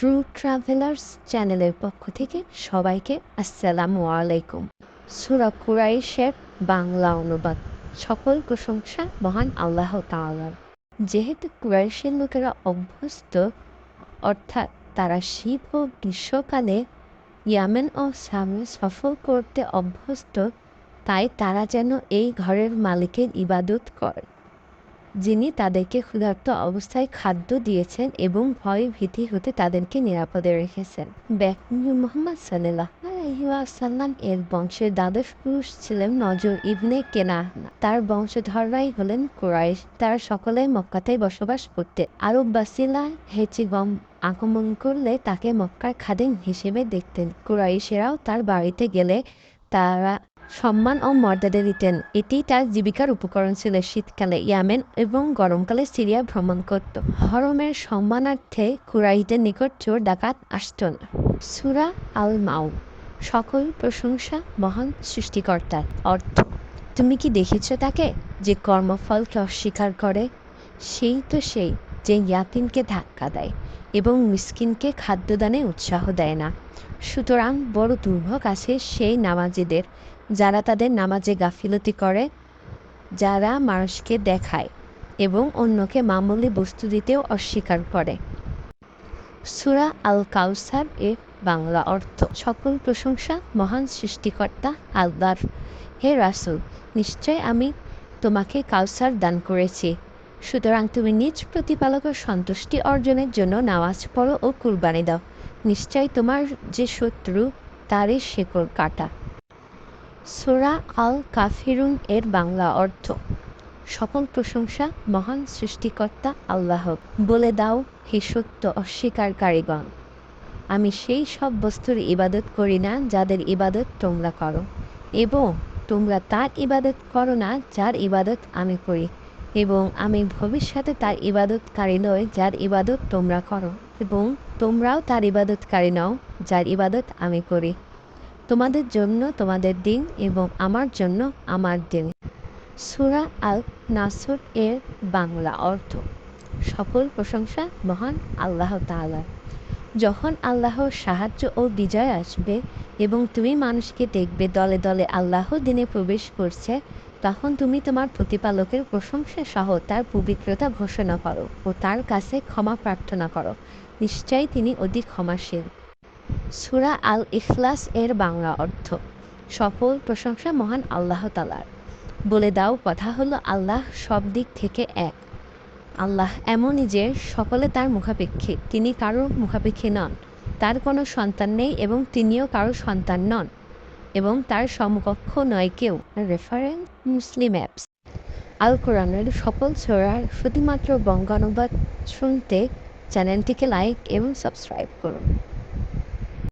True travellers চ্যানেলের পক্ষ থেকে সবাইকে আসসালামু আলাইকুম। সুরা কুরাইশের বাংলা অনুবাদ, সকল প্রশংসা মহান আল্লাহ তাআলার। যেহেতু কুরাইশের লোকেরা অভ্যস্ত, অর্থাৎ তারা শীত ও গ্রীষ্মকালে ইয়ামেন ও সামে সফর করতে অভ্যস্ত, তাই তারা যেন এই ঘরের মালিকের ইবাদত করে। যিনি তাদেরকে ক্ষুধার্ত অবস্থায় খাদ্য দিয়েছেন এবং ভয় ভীতি হতে তাদেরকে নিরাপদে রেখেছেন। মোহাম্মদ সাল্লাহ সাল্লাম এর বংশের দ্বাদশ পুরুষ ছিলেন নজর ইবনে কেনা তার বংশধররাই হলেন কুরাইশ। তারা সকলে মক্কাতে বসবাস করতে আরব বাসিলা হেচিগম আগমন করলে তাকে মক্কার খাদেম হিসেবে দেখতেন। কুরাইশেরাও তার বাড়িতে গেলে তারা সম্মান ও মর্যাদা দিতেন। এটি তার জীবিকার উপকরণ ছিল। শীতকালে ইয়ামেন এবং গরমকালে সিরিয়া ভ্রমণ করত। হরমের সম্মানার্থে কুরাইদের নিকট চোর ডাকাত আসত না সুরা আল মাউ সকল প্রশংসা মহান সৃষ্টিকর্তার অর্থ। তুমি কি দেখেছ তাকে? যে কর্মফলকে অস্বীকার করে, সেই তো সেই যে ইয়াতিনকে ধাক্কা দেয় এবং মিসকিনকে খাদ্যদানে উৎসাহ দেয় না। সুতরাং বড় দুর্ভোগ আছে সেই নামাজিদের, যারা তাদের নামাজে গাফিলতি করে, যারা মানুষকে দেখায় এবং অন্যকে মামুলি বস্তু দিতেও অস্বীকার করে। সুরা আল কাউসার এ বাংলা অর্থ, সকল প্রশংসা মহান সৃষ্টিকর্তা আল্লাহর। হে রাসুল, নিশ্চয় আমি তোমাকে কাউসার দান করেছি। সুতরাং তুমি নিজ প্রতিপালকের সন্তুষ্টি অর্জনের জন্য নামাজ পড়ো ও কুরবানি দাও। নিশ্চয় তোমার যে শত্রু, তারই শেকড় কাটা। সোরা আল কাফিরুন এর বাংলা অর্থ, সকল প্রশংসা মহান সৃষ্টিকর্তা আল্লাহ বলে দাও, হে সত্য অস্বীকারীগণ আমি সেই সব বস্তুর ইবাদত করি না যাদের ইবাদত তোমরা করো। এবং তোমরা তার ইবাদত করো না যার ইবাদত আমি করি। এবং আমি ভবিষ্যতে তার ইবাদতকারী নয় যার ইবাদত তোমরা করো, এবং তোমরাও তার ইবাদতকারী নও, যার ইবাদত আমি করি। তোমাদের জন্য তোমাদের দিন এবং আমার জন্য আমার দিন। সুরা আল নাসর এর বাংলা অর্থ, সকল প্রশংসা মহান আল্লাহ তাআলা যখন আল্লাহর সাহায্য ও বিজয় আসবে এবং তুমি মানুষকে দেখবে দলে দলে আল্লাহ দিনে প্রবেশ করছে তখন তুমি তোমার প্রতিপালকের প্রশংসা সহ তার পবিত্রতা ঘোষণা করো ও তার কাছে ক্ষমা প্রার্থনা করো। নিশ্চয়ই তিনি অধিক ক্ষমাশীল। সুরা আল ইখলাস এর বাংলা অর্থ, সফল, প্রশংসা মহান আল্লাহ তালার বলে দাও, কথা হলো আল্লাহ সব দিক থেকে এক। আল্লাহ এমনই যে সকলে তার মুখাপেক্ষী, তিনি কারোর মুখাপেক্ষী নন। তার কোনো সন্তান নেই এবং তিনিও কারও সন্তান নন। এবং তার সমকক্ষ নয় কেউ। রেফারেন্স মুসলিম অ্যাপস আল কোরআনের সকল ছোড়ার শুধুমাত্র বঙ্গানুবাদ শুনতে চ্যানেলটিকে লাইক এবং সাবস্ক্রাইব করুন।